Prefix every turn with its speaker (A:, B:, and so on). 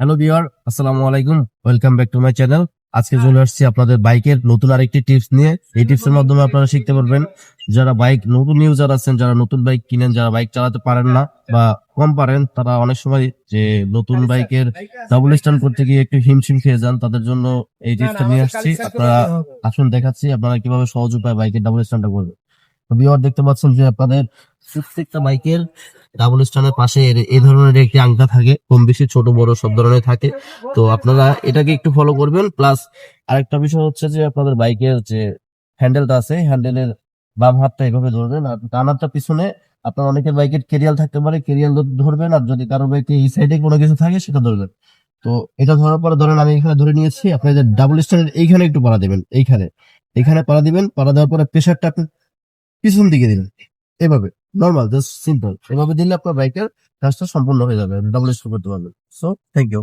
A: Hello বিয়ার আসসালামু আলাইকুম। Welcome back to my channel আজকে চলে আসছি আপনাদের বাইকের নতুন আরেকটি টিপস নিয়ে। এই টিপসের মাধ্যমে আপনারা শিখতে পারবেন যারা বাইক নতুন ইউজার আছেন যারা নতুন বাইক কিনেন যারা বাইক চালাতে পারেন না বা কম পারেন তারা অনেক সময় যে নতুন বাইকের ডাবল স্ট্যান্ড করতে গিয়ে একটু হিমশিম খেয়ে যান তাদের জন্য এই টিপসটা নিয়ে আসছি। আপনারা আসুন দেখাচ্ছি আপনারা কীভাবে সহজ উপায় বাইকের ডাবল স্ট্যান্ডটা করবেন। তো বিয়ার দেখতে পাচ্ছেন যে আপনাদের প্রত্যেকটা বাইকের ডাবল স্ট্যান্ডের পাশে এই ধরনের একটি আংটা থাকে। কম বেশি ছোট, বড় সব ধরনের থাকে। তো আপনারা এটাকে একটু ফলো করবেন। প্লাস আরেকটা বিষয় হচ্ছে যে আপনাদের বাইকের যে হ্যান্ডেলটা আছে হ্যান্ডেলের বাম হাতটা এভাবে ধরবেন। আর ডান হাতটা পিছনে আপনার অনেকের বাইকের কেরিয়াল থাকতে পারে কেরিয়াল ধরবেন। আর যদি কারও বাইকে এই সাইডে কোনো কিছু থাকে, সেটা ধরবেন। তো এটা ধরার পরে ধরেন আমি এখানে ধরে নিয়েছি, আপনি যে ডাবল স্ট্যান্ডের এইখানে একটু পাড়া দেবেন, এইখানে। এইখানে পাড়া দিবেন, পাড়া দেওয়ার পরে প্রেশারটা আপনি পিছন দিকে দিবেন, এভাবে। নর্মাল জাস্ট সিম্পল এভাবে দিলে আপনার বাইকের কাজটা সম্পূর্ণ হয়ে যাবে ডাবল স্টোর করতে পারবেন। So thank you